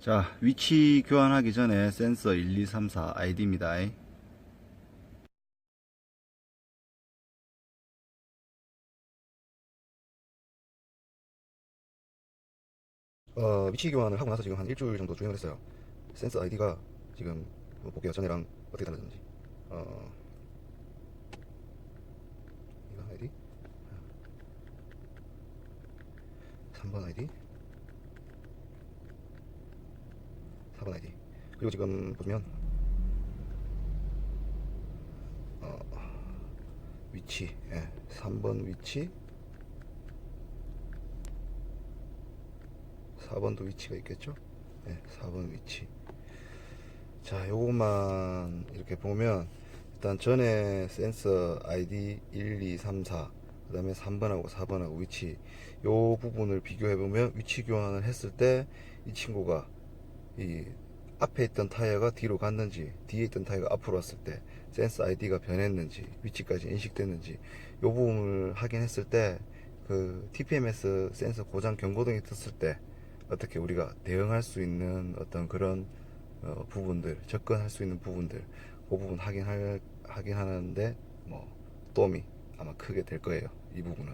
자, 위치 교환하기 전에 센서 1234 아이디입니다. 어, 위치 교환을 하고 나서 지금 한 일주일 정도 주행을 했어요. 센서 아이디가 지금 뭐 볼게요. 전에랑 어떻게 달라졌는지. 어, 이거 아이디. 3번 아이디. 4번 아이디. 그리고 지금 보시면 어, 위치, 예, 3번 위치, 4번도 위치가 있겠죠? 네, 4번 위치. 자, 요것만 이렇게 보면 일단 전에 센서 ID 1, 2, 3, 4, 그 다음에 3번하고 4번하고 위치 요 부분을 비교해 보면 위치 교환을 했을 때 이 친구가 이 앞에 있던 타이어가 뒤로 갔는지 뒤에 있던 타이어가 앞으로 왔을 때 센서 아이디가 변했는지 위치까지 인식됐는지 요 부분을 확인했을 때 그 TPMS 센서 고장 경고등이 떴을 때 어떻게 우리가 대응할 수 있는 어떤 그런 어, 부분들 접근할 수 있는 부분들 그 부분 확인할 확인하는데 뭐 도움이 아마 크게 될 거예요 이 부분은